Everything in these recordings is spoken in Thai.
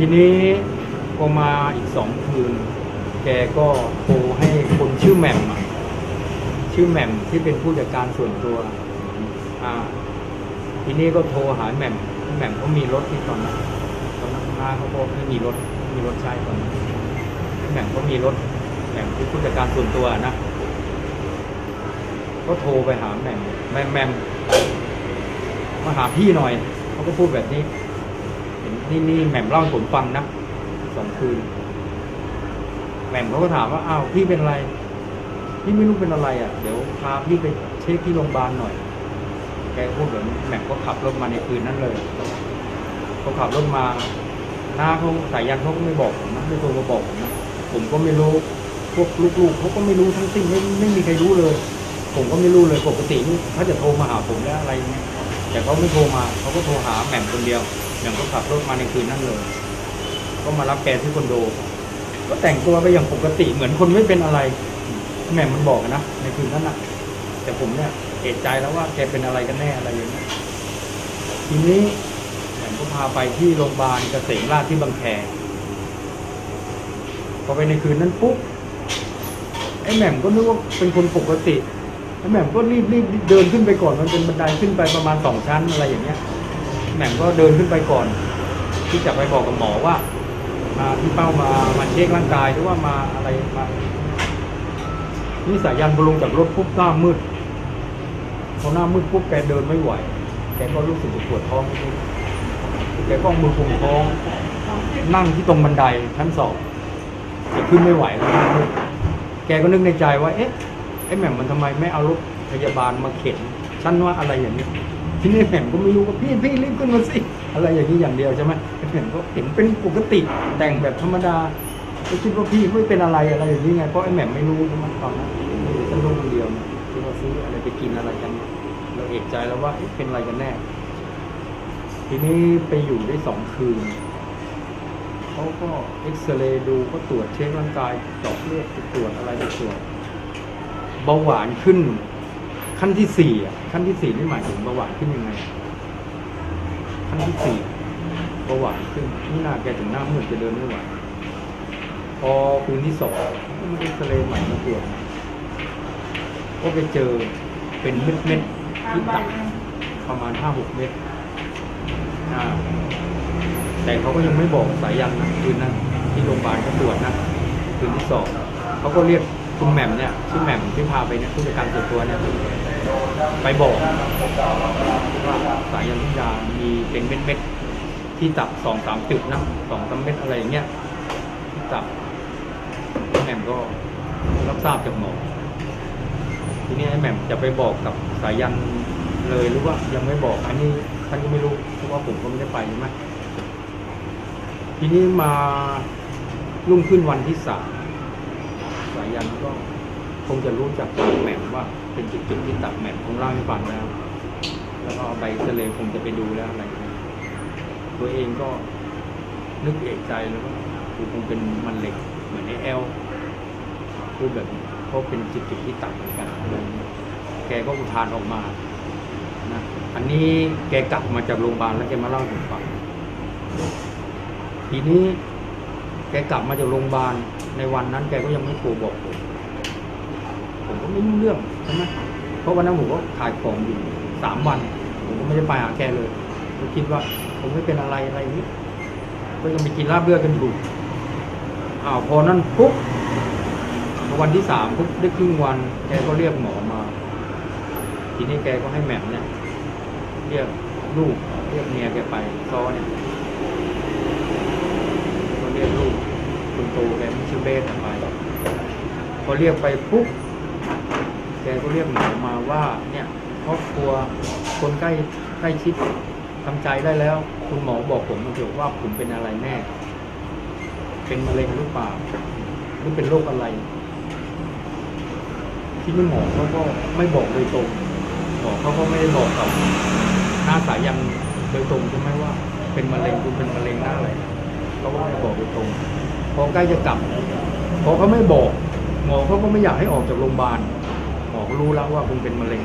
ทีนี้ก็มาอีกสองคืน แกก็โทรให้คนชื่อแหม่มอะชื่อแหม่มที่เป็นผู้จัดการส่วนตัว อ่า ทีนี้ก็โทรหาแหม่มแหม่มเขามีรถที่ตอนนั้นตอนนั้นน้าเขาก็ไม่มีรถมีรถใช้ตอนนั้นแหม่มก็มีรถแหม่มที่ผู้จัดการส่วนตัวนะก็โทรไปหาแหม่มแหม่มมาหาพี่หน่อยเขาก็พูดแบบนี้ นี่นี่แหม่มเล่าให้ผมฟังนะสองคืนแหม่มเขาก็ถามว่าอ้าวพี่เป็นอะไร พี่ไม่รู้เป็นอะไรอะ เดี๋ยวพาพี่ไปเช็คที่โรงพยาบาลหน่อย แกพูดแบบนี้แหม่มก็ขับรถมาในคืนนั้นเลยเขาขับรถมา หน้าเขาสายยันเขาก็ไม่บอกผมนะไม่โทรมาบอกผมนะผมก็ไม่รู้พวกลูกๆเขาก็ไม่รู้ทั้งสิ้นไม่ไม่มีใครรู้เลย ผมก็ไม่รู้เลยปกติเขาจะโทรมาหาผมแล้วอะไรเงี้ย แต่เขาไม่โทรมาเขาก็โทรหาแหม่มคนเดียวแหม่มก็ขับรถมาในคืนนั้นเลย ก็มารับแกที่คอนโด ก็แต่งตัวไปอย่างปกติเหมือนคนไม่เป็นอะไรแหม่มมันบอกนะในคืนนั้นนะแต่ผมเนี่ยเอะใจแล้วว่าแกเป็นอะไรกันแน่อะไรอย่างเงี้ยทีนี้แหม่มก็พาไปที่โรงพยาบาลเกษมราชที่บางแคพอไปในคืนนั้นปุ๊บไอ้แหม่มก็นึกว่าเป็นคนปกติ ไอ้แหม่มก็รีบรีบเดินขึ้นไปก่อนมันเป็นบันไดขึ้นไปประมาณสองชั้นอะไรอย่างเงี้ยแหม่มก็เดินขึ้นไปก่อน ที่จะไปบอกกับหมอว่ามาพี่เป้ามามาเช็คร่างกายหรือว่ามาอะไรมานี่สายันพอลงจากรถปุ๊บหน้ามืดพอหน้ามืดปุ๊บแกเดินไม่ไหว แกก็รู้สึกปวดท้องนิดแกก็มือคุมท้อง นั่งที่ตรงบันไดชั้นสองแกขึ้นไม่ไหวแล้วหน้ามืดแกก็นึกในใจว่าเอ๊ะ ไอ้แหม่มมันทำไมไม่เอารถพยาบาลมาเข็นฉันว่าอะไรอย่างนี้ทีนี้แหม่มก็ไม่รู้ว่าพี่พี่รีบขึ้นมาสิอะไรอย่างนี้อย่างเดียวใช่ไหมไอ้แหม่มก็เห็นเป็นปกติแต่งแบบธรรมดาก็คิดว่าพี่ไม่เป็นอะไรอะไรอย่างนี้ไงเพราะไอ้แหม่มไม่รู้ใช่ไหมตอนนั้นฉันรู้คนเดียวนะที่ว่าซื้ออะไรไปกินอะไรกันเราเอกใจแล้วว่าเป็นอะไรกันแน่ ทีนี้ไปอยู่ได้สองคืนเขาก็เอ็กซเรย์ดูก็ตรวจเช็คร่างกายเจาะเลือดตรวจอะไรตรวจ บาหวานขึ้น ขั้นที่สี่อะขั้นที่สี่นี่หมายถึงเบาหวานขึ้นยังไง ขั้นที่สี่เบาหวานขึ้นนี่หน้าแกถึงหน้ามืดจะเดินไม่ไหวพอคืนที่สองก็มาเอ็กซเรย์ใหม่มาตรวจก็ไปเจอเป็นเม็ดเม็ดๆที่ตับประมาณห้าหกเม็ดอ่าแต่เขาก็ยังไม่บอกสายยันนะคืนนั้นที่โรงพยาบาลเขาตรวจนะคืนที่สองเขาก็เรียก คุณแหม่มเนี่ยชื่อแหม่มที่พาไปเนี่ยผู้จัดการส่วนตัวเนี่ยไปบอกว่าสายยันทุยามีเป็นเม็ดๆที่ตับสองสามจุดนะสองสามเม็ดอะไรอย่างเงี้ยที่ตับแหม่มก็รับทราบจากหมอทีนี้แหม่มจะไปบอกกับสายยันเลยหรือว่ายังไม่บอกอันนี้ท่านก็ไม่รู้เพราะว่าผมก็ไม่ได้ไปใช่ไหมทีนี้มารุ่งขึ้นวันที่สาม ยันก็คงจะรู้จักปากแหม่มว่า เป็นจุดๆที่ตับแหม่มคงเล่าให้ฟังแล้ว แล้วก็ใบเสลคงจะไปดูแล้วอะไรตัวเองก็นึกเอกใจแล้วว่ากูคงเป็นมันเหล็กเหมือนไอ้แอลพูดแบบเพราะเป็นจุดๆที่ตับเหมือนกันแกก็อุทานออกมานะอันนี้แกกลับมาจากโรงพยาบาลแล้วแกมาเล่าให้ผมฟังทีนี้ แกกลับมาจากโรงพยาบาลในวันนั้นแกก็ยังไม่โทรบอกผม ผมก็ไม่รู้เรื่องใช่ไหมเพราะวันนั้นผมก็ขายของอยู่สามวัน ผมก็ไม่ได้ไปหาแกเลยก็คิดว่าผมไม่เป็นอะไรอะไรนี้ก็ยังไปกินลาบเลือดกันอยู่อ้าวพอนั้นปุ๊บวันที่สามปุ๊บได้ครึ่งวัน แกก็เรียกหมอมา ทีนี้แกก็ให้แหม่มเนี่ย เรียกลูกเรียกเมียแกไปซอเนี่ย ก็เรียกลูก คุณโตแกชื่อเบสไปพอเรียกไปปุ๊บแกก็เรียกหมอมาว่า เนี่ยครอบครัวคนใกล้ใกล้ชิดทำใจได้แล้ว คุณหมอบอกผมมาเกี่ยวว่าผมเป็นอะไรแน่ เป็นมะเร็งหรือเปล่าหรือเป็นโรคอะไร ที่นี่หมอเขาก็ไม่บอกโดยตรงหมอเขาก็ไม่ได้บอกกับหน้าสายันโดยตรงใช่ไหมว่า เป็นมะเร็งคุณเป็นมะเร็งหน้าอะไรเขาก็ไม่บอกโดยตรง พอใกล้จะกลับพอเขาไม่บอกหมอเขาก็ไม่อยากให้ออกจากโรงพยาบาลหมอรู้แล้วว่าคุณเป็นมะเร็ง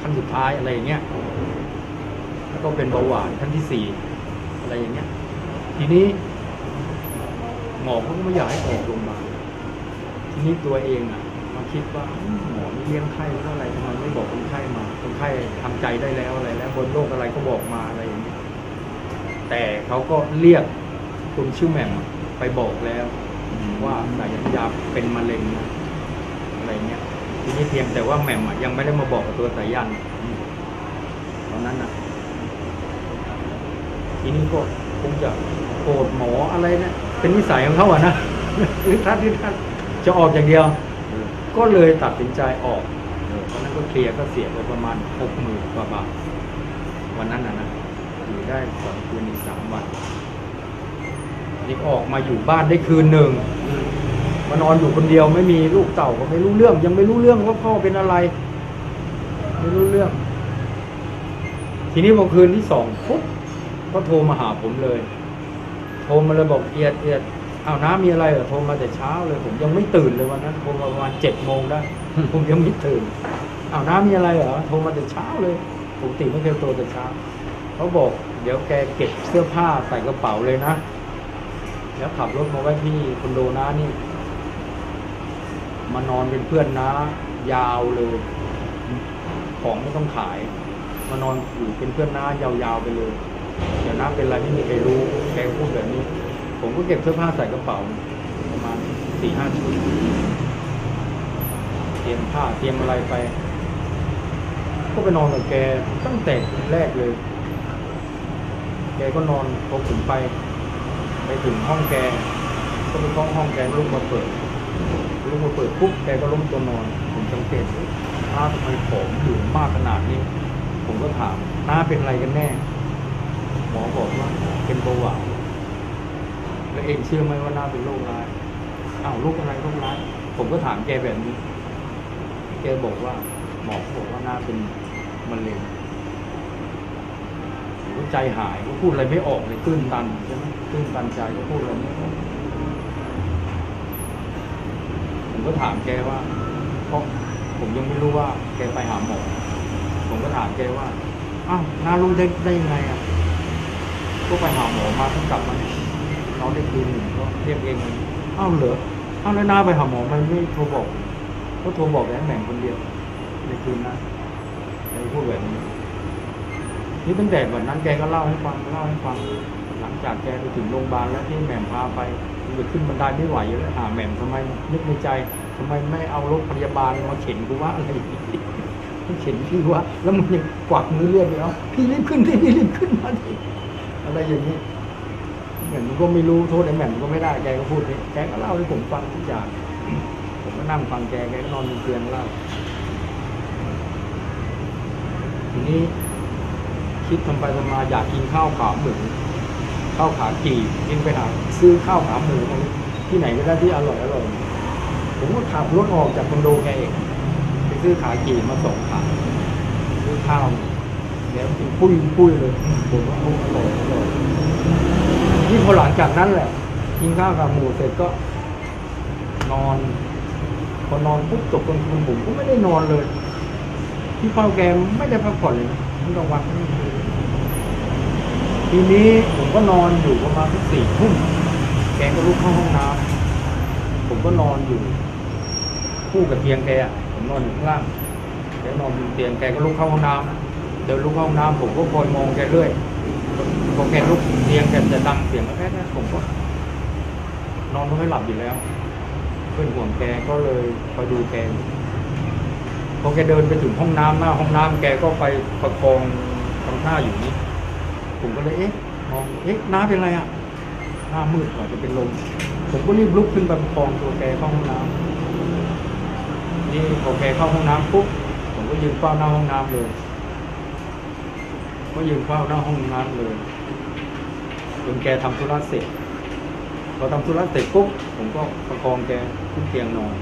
ขั้นสุดท้ายอะไรอย่างเงี้ยแล้วก็เป็นเบาหวานขั้นที่สี่อะไรอย่างเงี้ย ทีนี้หมอเขาก็ไม่อยากให้ออกโรงพยาบาลทีนี้ตัวเองอะมาคิดว่าหมอไม่เลี้ยงไข้หรือว่าอะไรทำไมไม่บอกคนไข้มาคนไข้ทำใจได้แล้วอะไรแล้วบนโรคอะไรก็บอกมาอะไรอย่างนี้ยแต่เขาก็เรียกคุณชื่อแหม่ม ไปบอกแล้ว ว่าสายยาเป็นมะเร็งนะอะไรเงี้ยทีนี้เพียงแต่ว่าแหม่มอะยังไม่ได้มาบอกกับตัวสายยันตอนนั้นน่ะทีนี้ก็คงจะโกรธหมออะไรนะเป็นนิสัยของเขาอะนะคือท่านที่ท่านจะออกอย่างเดียว ก็เลยตัดสินใจออกตอนนั้นก็เคลียร์ก็เสียไปประมาณหกหมื่นกว่าบาทวันนั้นนะนะอยู่ได้สองคืนอีกสามวัน นี่ออกมาอยู่บ้านได้คืนหนึ่งมานอนอยู่คนเดียวไม่มีลูกเต่าก็ไม่รู้เรื่อง ยังไม่รู้เรื่องว่าพ่อเป็นอะไร ไม่รู้เรื่อง ทีนี้พอคืนที่สองปุ๊บก็โทรมาหาผมเลย โทรมาเลยบอกเอียดเอียดอ้าวน้ามีอะไรเหรอโทรมาแต่เช้าเลย ผมยังไม่ตื่นเลยวันนั้นโทรมาประมาณเจ็ดโมงได้ผมยังไม่ตื่นอ้าวน้ามีอะไรเหรอโทรมาแต่เช้าเลยปกติไม่เคยโทรแต่เช้าเขาบอก เดี๋ยวแกเก็บเสื้อผ้าใส่กระเป๋าเลยนะ แล้วขับรถมาไว้ที่คอนโดน้านี่ มานอนเป็นเพื่อนน้ายาวเลย ของไม่ต้องขาย มานอนอยู่เป็นเพื่อนน้ายาวๆไปเลยเดี๋ยวน้าเป็นอะไรไม่มีใครรู้แกพูดแบบนี้ ผมก็เก็บเสื้อผ้าใส่กระเป๋าประมาณสี่ห้าชุดเตรียมผ้าเตรียมอะไรไป ก็ไปนอนกับแกตั้งแต่แรกเลย แกก็นอนพอผมไป ไปถึงห้องแก ก็ไปเคาะห้องแกลุกมาเปิดลุกมาเปิดปุ๊บแกก็ล้มตัวนอน ผมสังเกตเฮ้ยน้าทำไมผอมอยู่มากขนาดนี้ ผมก็ถามน้าเป็นอะไรกันแน่ หมอบอกว่าเป็นเบาหวานแล้วเองเชื่อไหมว่าน้าเป็นโรคร้ายอ้าวโรคอะไรโรคร้าย ผมก็ถามแกแบบนี้ แกบอกว่าหมอบอกว่าน้าเป็นมะเร็ง ใจหายก็พูดอะไรไม่ออกเลยตื้นตันใช่ไหมตื้นตันใจก็พูดอะไรไม่ออกผมก็ถามแกว่าเพราะผมยังไม่รู้ว่า แกไปหาหมอผมก็ถามแกว่าอ้าวน้ารู้ได้ได้ยังไงอะก็ไปหาหมอมาเพิ่งกลับมาน้องได้คืนหนึ่งก็เรียกเองเลยอ้าวเหรออ้าวแล้วน้าไปหาหมอมันไม่โทรบอกก็โทรบอกแค่แหม่งคนเดียวในคืนนั้นแกพูดแบบนี้ นี่ตั้งแต่วันนั้นแกก็เล่าให้ฟังเล่าให้ฟัง หลังจากแกไปถึงโรงพยาบาลแล้วที่แหม่มพาไปมันจะขึ้นบันไดไม่ไหวแล้วหาแหม่มทำไมนึกในใจทำไมไม่เอารถพยาบาลมาเข็นกูว่าอะไรอย่เข็นพี่วะแล้วมันยังกวักมือเรียกเลยเนาะพี่รีบขึ้นที่พี่รีบขึ้นมาดิอะไรอย่างนี้เหมือนมันก็ไม่รู้โทษไอ้แหม่มก็ไม่ได้แกก็พูดนี่แกก็เล่าให้ผมฟังทุกอย่างผมก็นั่งฟังแกแกก็นอนบนเตียงเล่าทีนี้ คิดทำไปทำมาอยากกินข้าวขาหมูข้าวขากี่กินไปหาซื้อข้าวขาหมูที่ไหนก็ได้ที่อร่อยอร่อยผมก็ขับรถออกจากคอนโดแกเองไปซื้อขากี่มาสองขาซื้อข้าวแล้วกินปุ้ยปุ้ยเลยผมว่าอร่อยอร่อยนี่พอหลังจากนั้นแหละ กินข้าวขาหมูเสร็จก็ นอนพอนอนปุ๊บจบกลางคืนผมก็ไม่ได้นอนเลย ที่เฝ้าแกไม่ได้พักผ่อนเลยทั้งกลางวันทั้ง ทีนี้ผมก็นอนอยู่ประมาณสักสี่ทุ่มแกก็ลุกเข้าห้องน้ำผมก็นอนอยู่ คู่กับเตียงแกผมนอนอยู่ข้างล่างแกนอนบนเตียงแกก็ลุกเข้าห้องน้ำเดินลุกเข้าห้องน้ำผมก็คอยมองแกเรื่อยพอแกลุกเตียงแกจะดังเสียงแค่ๆผมก็ นอนก็ไม่หลับอยู่แล้วเพื่อนห่วงแกก็เลยคอยดูแกพอแกเดินไปถึงห้องน้ำหน้าห้องน้ำแกก็ไปประคองทำท่าอยู่นี้ ผมก็เลยเอ๊ะมองเอ๊ะน้าเป็นไรอะหน้ามืดกว่าจะเป็นลมผมก็รีบลุกขึ้นไปประคองตัวแกเข้าห้องน้ำนี่พอแกเข้าห้องน้ำปุ๊บผมก็ยืนเฝ้าหน้าห้องน้ำเลย ก็ยืนเฝ้าหน้าห้องน้ำเลยจนแกทำธุระเสร็จพอทำธุระเสร็จปุ๊บผมก็ประคองแกขึ้นเตียงนอน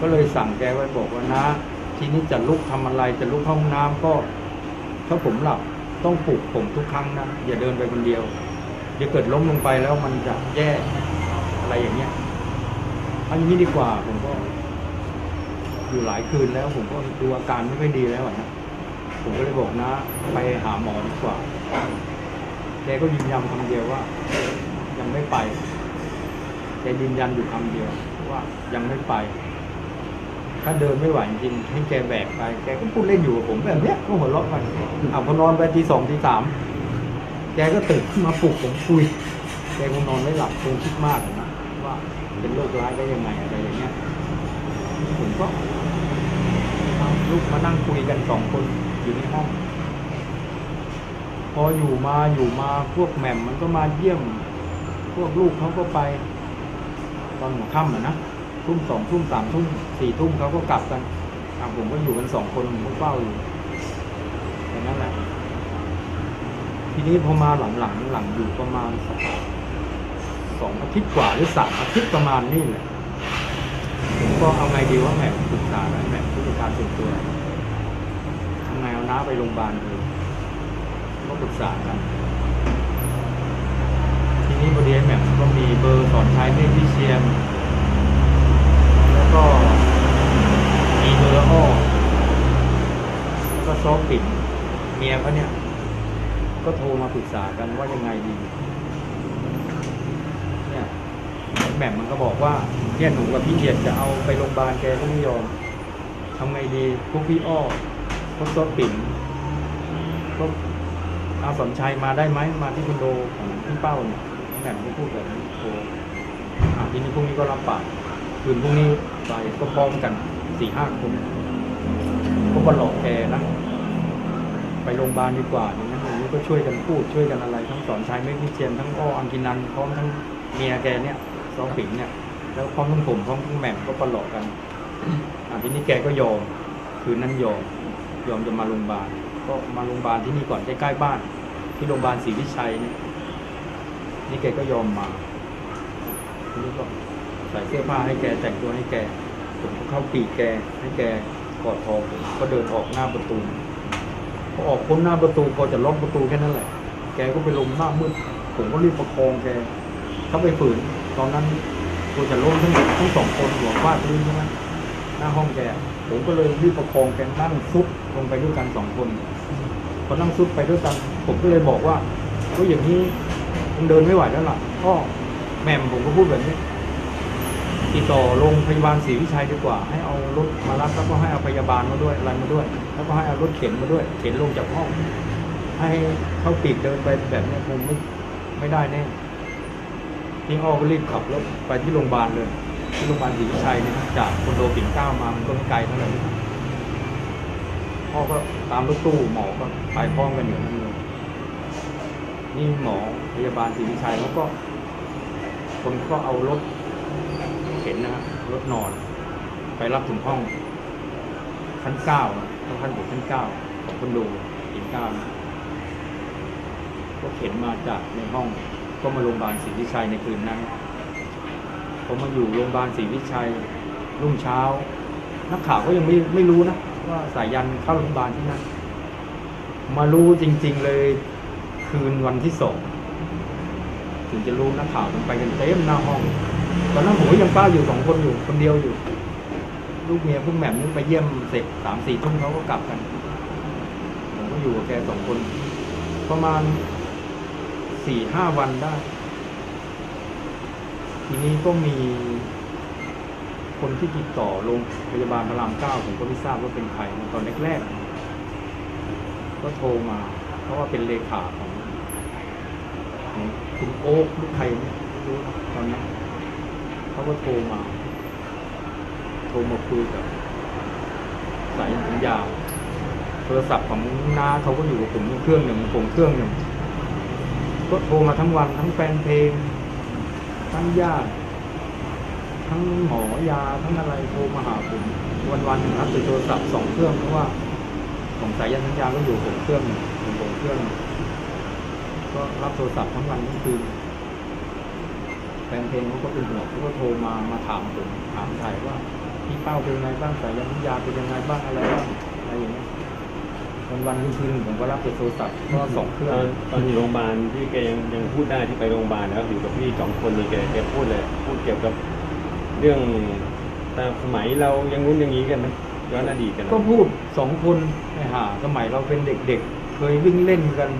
ก็เลยสั่งแกไว้บอกว่านะ ทีนี้จะลุกทำอะไรจะลุกเข้าห้องน้ำก็ ถ้าผมหลับ ต้องปลุกผมทุกครั้งนะอย่าเดินไปคนเดียวเดี๋ยวเกิดล้มลงไปแล้วมันจะแย่อะไรอย่างเงี้ยเอาอย่างนี้ดีกว่าผมก็ อยู่หลายคืนแล้ว ผมก็ดูอาการไม่ค่อยดีแล้วอะนะผมก็เลยบอกนะ ไปหาหมอดีกว่าแกก็ยืนยันคำเดียวว่า ยังไม่ไปแกยืนยันอยู่คำเดียวว่ายังไม่ไป ถ้าเดินไม่ไหวจริงให้แกแบกไป แกก็พูดเล่นอยู่กับผมแบบเนี้ยก็หัวเราะกันเอาพอนอนไปทีสองทีสามแกก็ตื่นขึ้นมาปลุกผมคุย แกคงนอนไม่หลับคงคิดมากนะว่าเป็นโรคร้ายได้ยังไงอะไรอย่างเงี้ย ผมก็ลูกมานั่งคุยกันสองคนอยู่ในห้อง พออยู่มาอยู่มาพวกแหม่มมันก็มาเยี่ยม พวกลูกเขาก็ไป ตอนหัวค่ำอะนะ ทุ่มสองทุ่มสามทุ่มสี่ทุ่มเขาก็กลับกันผมก็อยู่กันสองคนผมเฝ้าอยู่แค่นั้นแหละ ทีนี้พอมาหลังหลังๆหลังอยู่ประมาณสองอาทิตย์กว่าหรือสามอาทิตย์ประมาณนี่แหละผมก็เอาไงดีว่าแหม่มปรึกษาแหม่ผู้จัดการส่วนตัวทำไงเอาน้าไปโรงพยาบาลเลยก็ปรึกษากันทีนี้พอดีไอ้แหม่ก็มีเบอร์สอนใช้เมฆวิเชียน ก็มีเบอร์อ้อแล้วก็ซอฟปิ่นเมียเขาเนี่ย ก็โทรมาปรึกษากันว่ายังไงดี เนี่ยแหม่มมันก็บอกว่าเนี่ยหนูกับพี่เอียดจะเอาไปโรงพยาบาลแกก็ไม่ยอมทำไงดีพวกพี่อ้อพวกซอฟปิ่นก็อาสมชัยมาได้ไหมมาที่คอนโดของพี่เป้าเนี่ยแหม่มก็พูดแบบนี้โทรอะทีนี้พรุ่งนี้ก็รับปาก คืนพรุ่งนี้ไปก็พร้อมกันสี่ห้าคนก็มาหลอกแกนะไปโรงพยาบาลดีกว่าอย่างนั้นอย่างนี้ก็ช่วยกันพูดช่วยกันอะไร ทั้งสอนชายไม่พิเชียนทั้งอ้ออังกินันพร้อมทั้งเมียแกเนี่ยซองปิงเนี่ย แล้วพร้อมทั้งผมพร้อมทั้งแหม่มก็ประหลอกกันอะทีนี้แกก็ยอมคืนนั้นยอมยอมจะมาโรงพยาบาลก็มาโรงพยาบาลที่นี่ก่อนใกล้ๆบ้าน ที่โรงพยาบาลศรีวิชัยเนี่ยนี่แกก็ยอมมาทีนี้ก็ ใส่เสื้อผ้าให้แกแต่งตัวให้แกผมก็เข้าปีแกให้แกกอดคอผมก็เดินออกหน้าประตูพอออกพ้นหน้าประตูพอจะล็อกประตูแค่นั้นแหละ แกก็ไปลงหน้ามืดผมก็รีบประคองแกเข้าไปฝืน ตอนนั้นตัวจะล้มทั้งทั้งสองคนหัวฟาดพื้นใช่ไหมหน้าห้องแกผมก็เลยรีบประคองแกนั่งซุดลงไปด้วยกันสองคนพอนั่งซุดไปด้วยกัน ผมก็เลยบอกว่าก็อย่างนี้คงเดินไม่ไหวแล้วล่ะก็แหม่มผมก็พูดแบบนี้ ติดต่อโรงพยาบาลศรีวิชัยดีกว่า ให้เอารถมารับแล้วก็ให้เอาพยาบาลมาด้วยอะไรมาด้วย แล้วก็ให้เอารถเข็นมาด้วย เข็นลงจากห้อง ให้เข้าปีกเดินไปแบบนี้คงไม่ไม่ได้แน่พี่อ้อก็รีบขับรถไปที่โรงพยาบาลเลย ที่โรงพยาบาลศรีวิชัยเนี่ยจากคอนโดปิ่นเก้ามามันก็ไม่ไกลเท่าไหร่พ่อก็ตามรถตู้หมอก็ไปพร้อมกันอยู่นั่นเลยนี่หมอพยาบาลศรีวิชัยแล้วก็คนก็เอารถ ข็นนะรถนอน ไปรับถึงห้องชั้นเก้านะต้องขั้นอยู่ชั้นเก้าของคอนโดหินเก้านะก็เข็นมาจากในห้องก็มาโรงพยาบาลศรีวิชัยในคืนนั้นผมมาอยู่โรงพยาบาลศรีวิชัยรุ่งเช้า นักข่าวก็ยังไม่ไม่รู้นะว่าสายยันเข้าโรงพยาบาลที่นั่นมารู้จริง ๆเลยคืนวันที่สองถึงจะรู้นักข่าวมันไปกันเต็มหน้าห้อง ตอนนั้นผมก็ยังป้าอยู่สองคนอยู่คนเดียวอยู่ ลูกเมียพวกแหม่มนี่ไปเยี่ยมเสร็จสามสี่ทุ่มเขาก็กลับกันผมก็อยู่กับแกสองคน ประมาณสี่ห้าวันได้ ทีนี้ก็มี คนที่ติดต่อโรงพยาบาลพระรามเก้าผมก็ไม่ทราบว่าเป็นใครตอนแรกๆก็โทรมา เพราะว่าเป็นเลขาของคุณโอ๊คหรือใครเนี่ยไม่รู้ตอนนั้น เขาก็โทรมา โทรมาคุยกับ สายสัญญาโทรศัพท์ของน้าเขาก็อยู่กับผมเครื่องหนึ่งผมเครื่องหนึ่งก็โทรมาทั้งวันทั้งแฟนเพลง ทั้งญาติทั้งหมอยาทั้งอะไรโทรมาหาผมวันวันๆหนึ่งรับแต่โทรศัพท์สองเครื่องเพราะว่าของสายยันสัญญาก็อยู่ผมเครื่องหนึ่งผมผมเครื่องหนึ่งก็รับโทรศัพท์ทั้งวันทั้งคืน แฟนเพลงเขาก็เป็นห่วงเขาก็โทรมามาถามผมถามถ่ายว่าพี่เป้าเป็นยังไงบ้างสายยันยาเป็นยังไงบ้างอะไรบ้างอะไรอย่างเงี้ยวันวันๆคืนๆผมก็รับแต่โทรศัพท์ก็สองเครื่ตองอนตอนอยู่โรงพยาบาลที่แกยังยังพูดได้ที่ไปโรงพยาบาลแล้วอยู่กับพี่สองคนนี่แกแกพูดเลยพูดเกี่ยวกับเรื่องตามสมัยเรายังนู้นอย่างนี้กันนะย้อนอดีตกันนะก็พูดสองคนไอ้ห่าสมัยเราเป็นเด็กๆ เคยวิ่งเล่นกัน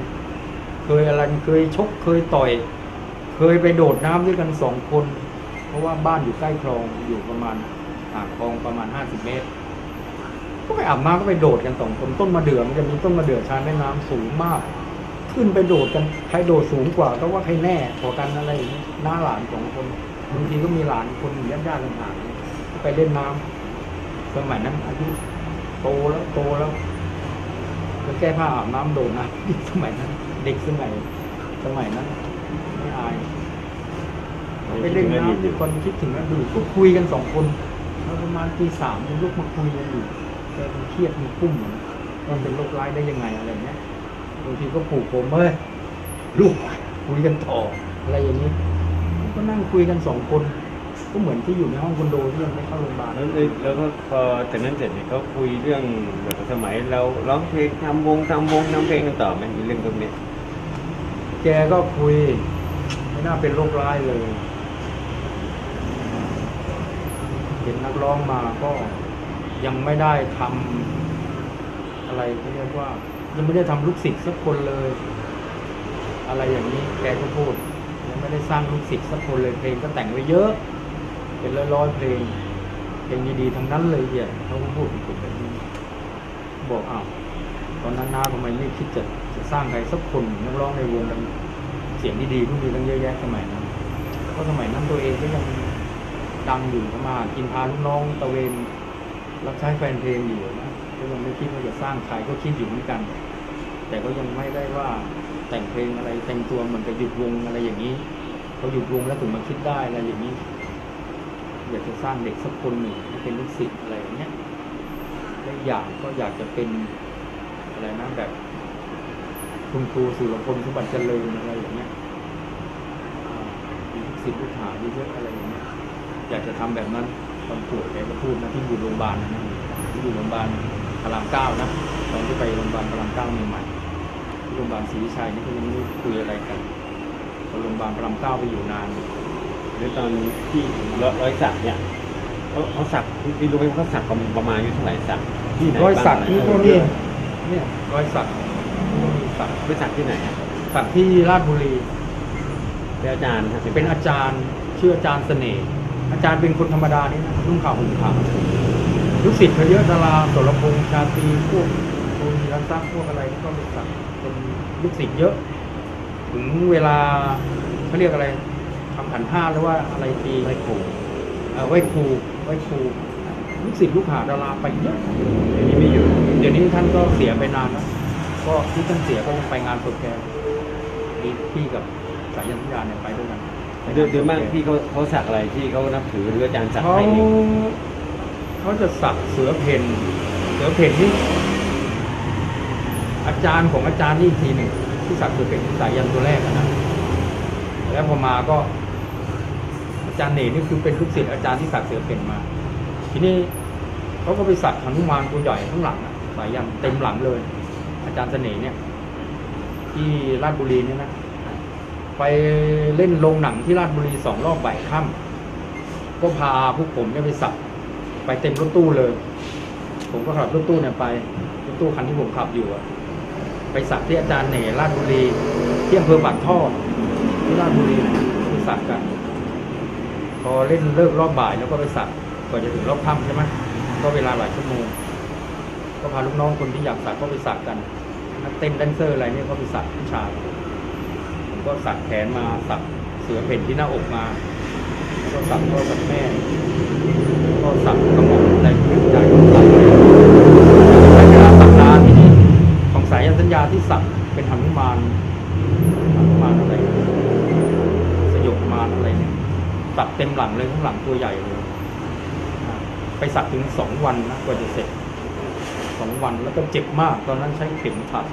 เคยอะไรเคยชกเคยต่อย เคยไปโดดน้ำด้วยกันสองคน เพราะว่าบ้านอยู่ใกล้คลองอยู่ประมาณห่างคลองประมาณห้าสิบเมตร ก็ไปอาบน้ำก็ไปโดดกันสองคนต้นมะเดื่อมันจะมีต้นมะเดื่อชายแม่น้ำสูงมาก ขึ้นไปโดดกันใครโดดสูงกว่าก็ว่าใครแน่กว่ากันอะไรอย่างนี้หน้าหลานสองคนบางทีก็มีหลานคนญาติญาติต่างๆไปเล่นน้ำสมัยนั้นอายุโตแล้วโตแล้วก็แก้ผ้าอาบน้ำโดดนะสมัยนั้น เด็กสมัยสมัยนั้นาย ไปเล่นน้ำมีคนคิดถึงอดีตก็คุยกันสองคนแล้วประมาณปีสามยังลุกมาคุยกันอยู่แกมันเครียดมันกุ้มอะมันเป็นโรคร้ายได้ยังไงอะไรเงี้ยบางทีก็ผูกผมเฮ้ยลูกคุยกันต่ออะไรอย่างนี้ก็นั่งคุยกันสองคน ก็เหมือนที่อยู่ในห้องคอนโดที่ยังไม่เข้าโรงพยาบาลแล้วเอ้ยแล้วก็พอจากนั้นเสร็จเนี่ยเขาคุยเรื่องแบบสมัยเราร้องเพลงทำวงทำวงทำเพลงกันต่อไหมมีเรื่องพวกนี้แกก็คุย ไม่น่าเป็นโรคร้ายเลย เห็นนักร้องมาก็ยังไม่ได้ทำอะไรเขาเรียกว่า ยังไม่ได้ทำลูกศิษย์สักคนเลย อะไรอย่างนี้แกก็พูดยังไม่ได้สร้างลูกศิษย์สักคนเลยเพลงก็แต่งไว้เยอะ เป็นร้อยๆเพลงเพลงดีๆทั้งนั้นเลยเหี่ยเขาก็พูดบผมแบบนี้บอกอ้าวตอนนั้นน้าทำไมไม่คิดจะจะสร้างใครสักคนนักร้องในวงกัน เสียงดีๆพวก็มีตั้งเยอะแยะสมัยนั้นเพราะสมัยนั้นตัวเองก็ยังดังอยู่ก็มากินพาลูกน้องตะเวนรับใช้แฟนเพลงอยู่นะก็ยังไม่คิดว่าจะสร้างใครก็คิดอยู่เหมือนกัน แต่ก็ยังไม่ได้ว่าแต่งเพลงอะไรแต่งตัวเหมือนกับหยุดวงอะไรอย่างนี้พอหยุดวงแล้วถึงมาคิดได้อะไรอย่างนี้ อยากจะสร้างเด็กสักคนหนึ่งให้เป็นลูกศิษย์อะไรอย่างเงี้ยและอย่างก็อยากจะเป็นอะไรนะแบบคุณครูสุรพลสมบัติเจริญอะไรอย่างเงี้ย ศิษย์ลูกหาเยอะๆอะไรอย่างเงี้ยอยากจะทำแบบนั้นตอนป่วยแกก็พูดนะที่อยู่โรงพยาบาลนะนะที่อยู่โรงพยาบาลพระรามเก้านะตอนที่ไปโรงพยาบาลพระรามเก้าใหม่ๆที่โรงพยาบาลศรีวิชัยนี่ก็ยังไม่รู้คุยอะไรกันพอโรงพยาบาลพระรามเก้าไปอยู่นานหรือตอนที่ร้อยสักเนี่ยเขาเขาสักพี่รู้ไหมว่าเขาสักประมาณอายุเท่าไหร่สักที่ไหนรอยสักบ้างนี่ก็นี่เนี่ยรอยสักมีสักไปสักที่ไหนอะสักที่ราชบุรี เป็นอาจารย์ครับเป็นอาจารย์ชื่ออาจารย์เสน่ห์อาจารย์เป็นคนธรรมดานี่นะนุ่งขาวห่มขาวลูกศิษย์เขาเยอะดาราสรพงษ์ชาตรีพวกโทนีรัตน์พวกอะไรก็เป็นสักเป็นลูกศิษย์เยอะ ถึงเวลาเขาเรียกอะไรทำขันห้าหรือว่าอะไรตีไม่ถูเอ่อไหว้ครูไหว้ครูลูกศิษย์ลูกหาดาราไปเยอะเดี๋ยวนี้ไม่อยู่ เดี๋ยวนี้ท่านก็เสียไปนานแล้วก็ที่ท่านเสียก็ยังไปงานศพแกมีพี่กับายยันทิยาเนี่ยไปด้วยกันเดือนเดือนมากพี่เขาเขาสักอะไรที่เขานับถือหรืออาจารย์สักเขาให้เองเขาจะสักเสือเพ่นเสือเพ่นนี่อาจารย์ของอาจารย์นี่อีกทีหนึ่งที่สักเสือเพ่นสายยันตัวแรกอะนะแล้วพอมาก็ อาจารย์เนนี่คือเป็นลูกศิษย์อาจารย์ที่สักเสือเพ่นมา ทีนี้เขาก็ไปสักหนุมานตัวใหญ่ข้างหลังอะสายยันเต็มหลังเลย อาจารย์เสน่ห์เนี่ย ที่ราชบุรีเนี่ยนะ ไปเล่นโรงหนังที่ราชบุรีสองรอบบ่ายค่ำก็พาพวกผมเนี่ยไปสักไปเต็มรถตู้เลย ผมก็ขับรถตู้เนี่ยไปรถตู้คันที่ผมขับอยู่อะไปสักที่อาจารย์เหน่ราชบุรีที่อำเภอปากท่อที่ราชบุรีไปสักกัน พอเล่นเลิกรอบบ่ายแล้วก็ไปสักกว่าจะถึงรอบค่ำใช่ไหมก็เวลาหลายชั่วโมงก็พาลูกน้องคนที่อยากสักก็ไปสักกันนักเต้นแดนเซอร์อะไรเนี่ยก็ไปสักผู้ชาย ก็สักแขนมาสักเสือเพ่นที่หน้าอกมา แล้วก็สักพ่อกับแม่ก็สักกระหม่อมแต่ใจก็ใส่ใช้เวลาสักนานทีนี้ของสายยันสัญญาที่สักเป็นหนุมานหนุมานอะไร สยบมารอะไรเนี่ยสักเต็มหลังเลยข้างหลังตัวใหญ่เลยไปสักถึงสองวันนะกว่าจะเสร็จสองวันแล้วก็เจ็บมาก ตอนนั้นใช้เข็มขัด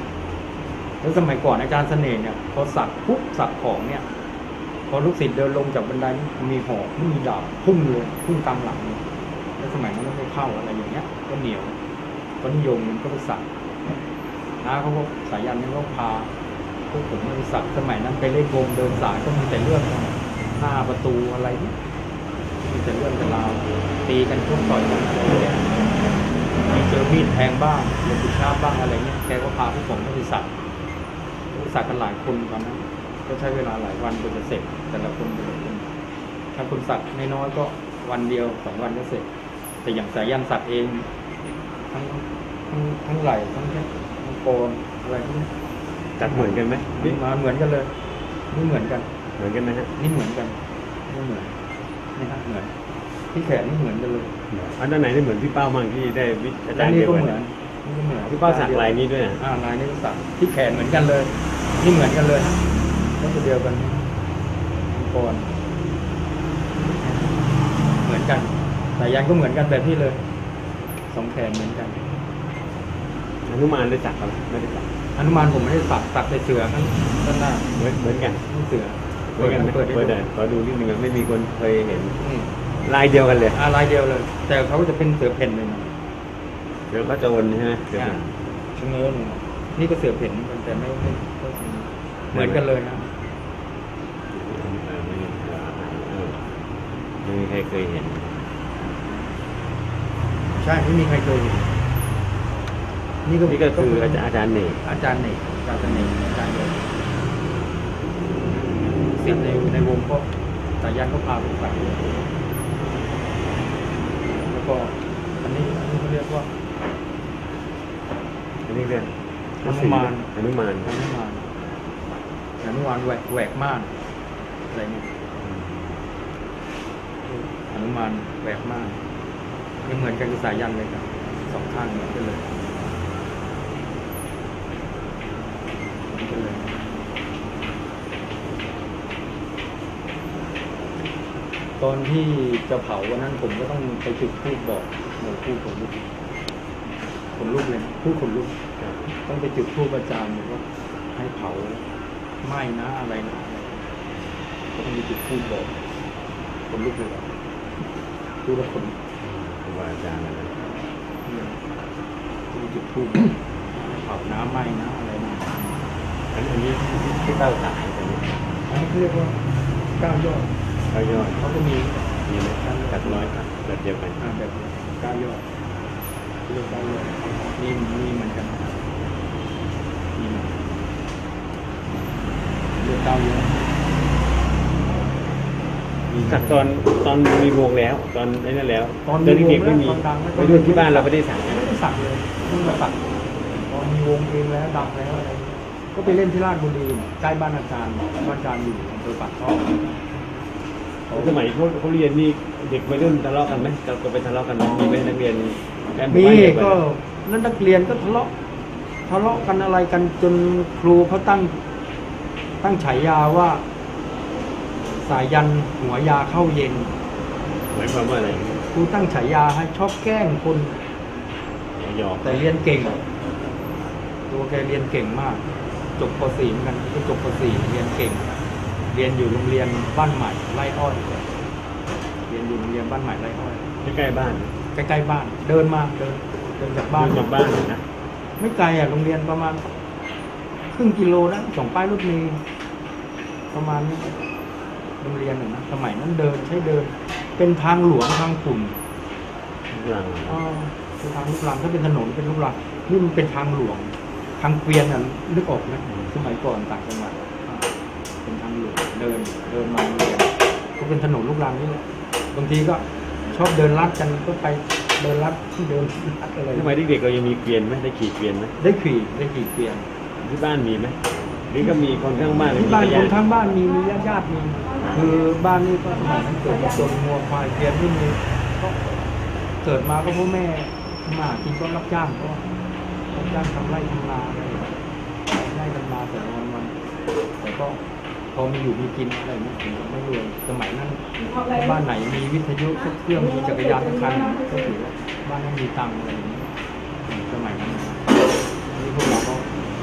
แล้วสมัยก่อนอาจารย์เสน่ห์เนี่ยพอสักปุ๊บสักของเนี่ย พอลูกศิษย์เดินลงจากบันไดมีหอกมีดาบพุ่งเลยพุ่งกลางหลังแล้วสมัยนั้นก็ไม่เข้าอะไรอย่างเงี้ย ก็เหนียวก็นิยมมันก็ไปสักน้าเขาก็สายยันนี่ก็พาพวกผมไปสักสมัยนั้นไปเล่นวงเดินสายก็มีแต่เรื่องหน้าประตูอะไรนี่มีแต่เรื่องแต่ราวตีกันทุกต่อยกันอะไรเงี้ยมีเจอมีดแทงบ้างเรือบุชาบบ้างอะไรเงี้ยแกก็พาพวกผมไปสัก สักกันหลายคนตอนนั้นก็ใช้เวลาหลายวันกว่าจะเสร็จ แต่ละคนแต่ละคนถ้าคนสักน้อยๆก็วันเดียวสองวันก็เสร็จ แต่อย่างสายยันสักเองทั้งทั้งทั้งไหล่ทั้งแค่ทั้งโกนอะไรพวกนี้จัดเหมือนกันไหมนี่มาเหมือนกันเลยนี่เหมือนกัน เหมือนกันนะฮะนี่เหมือนกันนี่เหมือนนี่ฮะเหมือนที่แขนนี่เหมือนกันเลยอันด้านไหนได้เหมือนพี่เป้ามั่งที่ได้วิอาแล้จาวรย์นี่เดียวก็กัเหมือนนนี่ก็เหมือนพี่เป้าสักลายนี้ด้วยนะอ่าลายนี้ก็สักที่แขนเหมือนกันเลย นี่เหมือนกันเลยก็ตัวเดียวกันก่อนเหมือนกันสายยันก็เหมือนกันแบบนี้เลยสองแขนเหมือนกันอนุมานได้สักกันไม่ได้สักอนุมานผมไม่ได้สักสักแต่เสือข้างด้านหน้าเหมือนเหมือนกันนี่เสือเหมือนกันไหมเปิดเปิดได้ได้ขอดูนิดนึงอะไม่มีคนเคยเห็นอืมลายเดียวกันเลยอ่าลายเดียวเลย แต่เขาก็จะเป็นเสือเพ่นเลยนะเดี๋ยวก็จะวนใช่ไหมเดี๋ยวอ่าชะเง้อลงมานี่ก็เสือเพ่นเหมือนกันแต่ไม่ไม่ไม่ เหมือนกันเลยนะเออไม่เออไม่มีใครเคยเห็น ใช่ไม่มีใครเคยเห็นนี่ก็นี่ก็คืออาจารย์อาจารย์เนกอาจารย์เนกอาจารย์เนกอาจารย์เนกเสียงในในวงก็สายันก็พาไปสักเลยแล้วก็อันนี้อันนี้เขาเรียกว่าอันนี้เรื่องอนุมานอนุมานอนุมาน อนุมานแหวกแหวกม่านอะไรเนี่ยอนุมานแหวกม่านยังเหมือนกันกับสายยันเลยครับสองข้างเหมือนกันเลยกันเลยตอนที่จะเผาวันนั้นผมก็ต้องไปจุดพูดบอกหมู่พูดขนลุกขนลุกเลยพูดขนลุกต้องไปจุดธูปอาจารย์บอกว่าให้เผา ไหม้นะอะไรนะก็ต้องไปจุดธูปบอกคนลุกเลยอะพูดแล้วคนครูบาอาจารย์นะเนี่ยต้องไปจุดธูปให้เผาน้ำไหม้นะอะไรนะอันอันนี้ที่เต้าสายอันนี้อันนี้เขาเรียกว่าก้าวยอดเขายอดเขาก็มีมีไหมจัดร้อยครับแบบเดียวกันอ่าแบบนี้ก้าวยอดเรียกก้าวยอดนี่มีเหมือนกันมีเหมือนกัน เรียกก้าวยอดสักตอนตอนมีวงแล้ว ตอนไอ้นั่นแล้วตอนเด็มีวงกๆไม่มีแล้วตอนดังแล้ว ไปดูที่บ้านเราไม่ได้สั่งไม่ได้สักเลยเพิ่งมาสักพอมีวงเองแล้วดังแล้วอะไรก็ไปเล่นที่ราชบุรีใกล้บ้านอาจารย์บ้านอาจารย์อยู่อำเภอปากช่องสมัยเขาเขาเรียนนี่เด็กวัยรุ่นทะเลาะกันไหมเราก็ไปทะเลาะกันไหมมีไหมนักเรียนแอบหมีบ้านเดียวก็นนั่นนักเรียนก็ทะเลาะทะเลาะกันอะไรกันจนครูเขาตั้ง ตั้งฉายาว่า สายยันหัวยาเข้าเย็น หมายความว่าอะไรครูตั้งฉายาให้ชอบแกล้งคนหยอกแต่เรียนเก่ง ตัวแกเรียนเก่งมาก จบป .4 เหมือนกันก็จบป .4 เรียนเก่ง เรียนอยู่โรงเรียนบ้านใหม่ไร่อ้อยเรียนอยู่โรงเรียนบ้านใหม่ไร่อ้อยใกล้ๆบ้านใกล้ๆบ้าน เดินมาเดินเดินจากบ้านเดิจากบ้านนะไม่ไกลอะโรงเรียนประมาณ ครึ่งกิโลนะสองป้ายรถเมล์ ประมาณนี้โรงเรียนน่ะนะสมัยนั้นเดินใช้เดิน เป็นทางหลวงทางขุ่นหลังอ๋อเป็นทางลูกรังถ้าเป็นถนนเป็นลูกรังนี่มันเป็นทางหลวง ทางเกวียนอะนึกออกไหมสมัยก่อนต่างจังหวัดอ่าเป็นทางหลวงเดินเดินมาโรงเรียนก็เป็นถนนลูกรังนี่แหละบางทีก็ชอบเดินลัดกันก็ไปเดินลัดที่เดินลัดอะไรสมัยเด็กๆเรายังมีเกวียนไหมได้ขี่เกวียนไหมได้ขี่ได้ขี่เกวียนที่บ้านมีไหม หรือก็มีคนข้างบ้านหรือที่มีบ้านญคนติทั้งบ้านมีมีญาติญาติๆมีคือบ้านนี่ก็สมัยนั้นเกิดมาจนงัวควายเกวียนไม่มีก็เกิดมาก็พ่อแม่ทำมาหากินก็รับจ้างก็รับจ้างทำไร่ทำนาอะไรไร่ทำนาแต่วันวันๆแต่ก็พอมีอยู่มีกินอะไรไม่ถึงไม่รวยสมัยนั้นบ้านไหนมีวิทยุสักเครื่องมีจักรยานสักคันก็ถือว่าบ้านนั้นมีตังค์อะไรอย่างนี้สมัยนั้นนะนี่พวกเราก็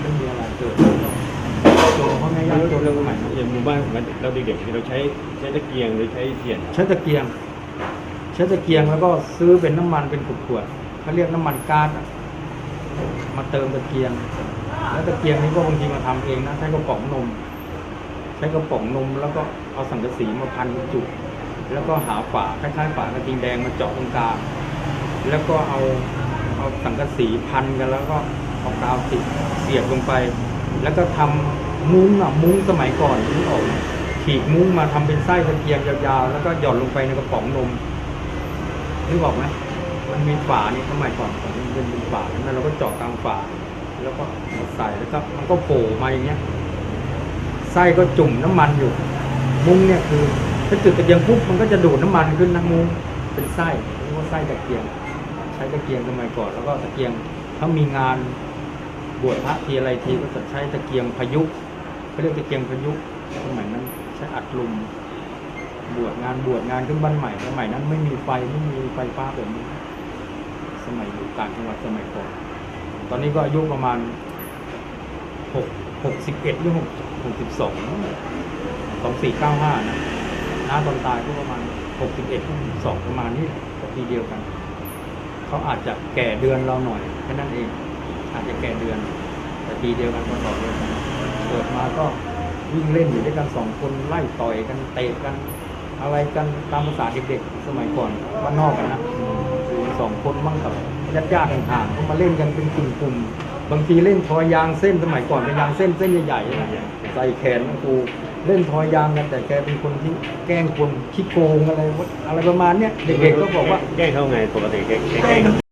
ไม่มีอะไรเกิดแล้วก็จ นพ่อแม่ยากจนเราสมัยนั้นอย่างหมู่บ้านเราเด็กๆเราใช้ใช้ตะเกียงหรือใช้เทียนใช้ตะเกียง ใช้ตะเกียงแล้วก็ซื้อเป็นน้ำมันเป็นขวดๆเขาเรียกน้ำมันก๊าซมาเติมตะเกียง แล้วตะเกียงนี้ก็บางทีมาทำเองนะใช้กระป๋องนม ใช้กระป๋องนมแล้วก็เอาสังกะสีมาพันจุดแล้วก็หาฝาคล้ายๆฝากระทิงแดงมาเจาะตรงกลางแล้วก็เอาเอาสังกะสีพันกันแล้วก็เอากาวติดเสียบลงไป แล้วก็ทำ มุ้งอะมุ้งสมัยก่อนที่ออกไหมขีดมุ้งมาทำเป็นไส้ตะเกียงยาวๆ แล้วก็หย่อนลงไปในกระป๋องนมนึกออกไหมมันมีฝานี่สมัยก่อนมันเป็นเป็นฝาแล้วเราก็เจาะกลางฝาแล้วก็ใส่แล้วก็มันก็โผล่มาอย่างเงี้ยไส้ก็จุ่มน้ำมันอยู่ มุ้งเนี่ยคือ ถ้าจุดตะเกียงปุ๊บมันก็จะดูดน้ำมันขึ้นนะมุ้งเป็นไส้เรียกว่าไส้ตะเกียง ใช้ตะเกียงสมัยก่อน แล้วก็ตะเกียงถ้ามีงานบวชพระทีอะไรทีก็จะใช้ตะเกียงพายุ เขาเรียกตะเกียงพายุสมัยนั้นใช้อัดลมบวชงานบวชงานขึ้นบ้านใหม่สมัยนั้นไม่มีไฟไม่มีไฟฟ้าแบบนี้ สมัยอยู่ต่างจังหวัดสมัยก่อนตอนนี้ก็อายุประมาณหกหกสิบเอ็ดหรือหกหกสิบสองสองสี่เก้าห้านะน้าตอนตายก็ประมาณหกสิบเอ็ดหกสิบสองประมาณนี้ปีเดียวกัน เขาอาจจะแก่เดือนเราหน่อยแค่นั้นเอง อาจจะแก่เดือน แต่ปีเดียวกันก็ต่อเดียวกัน กิดมาก็วิ่งเล่นอยู่ด้วยกันสองคนไล่ต่อยกันเตะกัน อะไรกันตามภาษาเด็กๆสมัยก่อนบ้านนอกกันนะสองคนมั่งกับญาติญาติๆห่างๆเขามาเล่นกันเป็นกลุ่มๆบางทีเล่นทอยยางเส้นสมัยก่อนเป็นยางเส้นเส้นใหญ่ๆนะใส่แขนนะครูเล่นทอยยางกันแต่แกเป็นคนที่แกล้งคนขี้โกงอะไรอะไรประมาณเนี้ยเด็กๆก็บอกว่าแกล้งเขาไงปกติแกล้ง